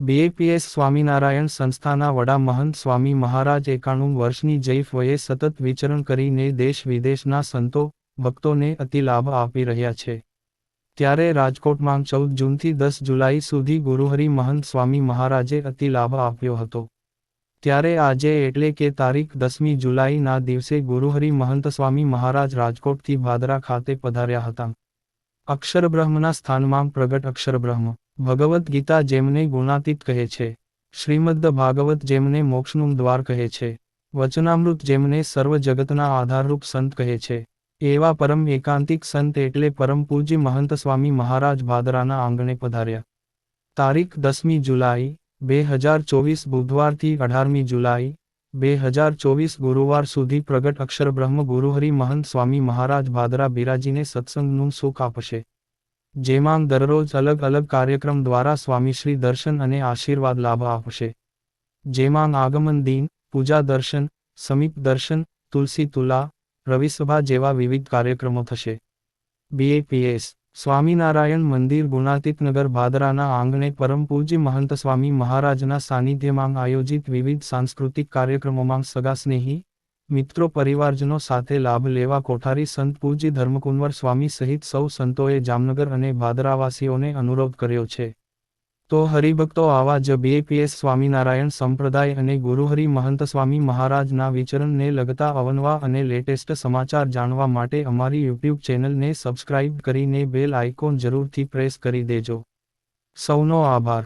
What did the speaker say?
BAPS Swaminarayan સંસ્થાના વડા મહંત સ્વામી મહારાજ એકાણું વર્ષની જૈફ વયે સતત વિચરણ કરીને દેશ વિદેશના સંતો, ભક્તોને અતિ લાભ આપી રહ્યા છે. ત્યારે રાજકોટમાં ચૌદ જૂનથી દસ જુલાઈ સુધી ગુરુહરિ મહંત સ્વામી મહારાજે અતિ લાભ આપ્યો હતો. ત્યારે આજે એટલે કે તારીખ દસમી જુલાઈના દિવસે ગુરુહરિ મહંત સ્વામી મહારાજ રાજકોટથી ભાદરા ખાતે પધાર્યા હતા. અક્ષરબ્રહ્મના સ્થાનમાં પ્રગટ અક્ષરબ્રહ્મ ભગવદ્ ગીતા જેમને ગુણાતીત કહે છે શ્રીમદ્દ ભાગવત જેમને મોક્ષનું દ્વાર કહે છે, વચનામૃત જેમને સર્વ જગતના આધારરૂપ સંત કહે છે, એવા પરમ એકાંતિક સંત એટલે પરમ પૂજ્ય મહંત સ્વામી મહારાજ ભાદરાના આંગણે પધાર્યા. તારીખ દસમી જુલાઈ, બે હજાર ચોવીસ બુધવારથી અઢારમી જુલાઈ, બે હજાર ચોવીસ ગુરુવાર સુધી પ્રગટ અક્ષર બ્રહ્મ ગુરુહરિ મહંત સ્વામી મહારાજ ભાદરા બિરાજીને સત્સંગનું સુખ આપશે. જેમાં દરરોજ અલગ અલગ કાર્યક્રમ દ્વારા સ્વામીશ્રી દર્શન અને આશીર્વાદ લાભ આપશે. જેમાં આગમન દિન, પૂજા દર્શન, સમીપ દર્શન, તુલસી તુલા, રવિસભા જેવા વિવિધ કાર્યક્રમો થશે. બીએપીએસ સ્વામિનારાયણ મંદિર ગુણાતીતનગર ભાદરાના આંગણે પરમ પૂજ્ય મહંત સ્વામી મહારાજના સાનિધ્યમાં આયોજિત વિવિધ સાંસ્કૃતિક કાર્યક્રમોમાં સગા સ્નેહી મિત્રો પરિવારજનો સાથે લાભ લેવા કોઠારી સંત પૂજ્ય ધર્મકુંવર સ્વામી સહિત સૌ સંતોએ જામનગર અને ભાદરાવાસીઓને અનુરોધ કર્યો છે. તો હરિભક્તો આવા જ બીએપીએસ સ્વામિનારાયણ સંપ્રદાય અને ગુરુહરિ મહંત સ્વામી મહારાજના વિચરણને લગતા અવનવા અને લેટેસ્ટ સમાચાર જાણવા માટે અમારી યુટ્યુબ ચેનલને સબસ્ક્રાઇબ કરીને બેલ આઇકોન જરૂરથી પ્રેસ કરી દેજો. સૌનો આભાર.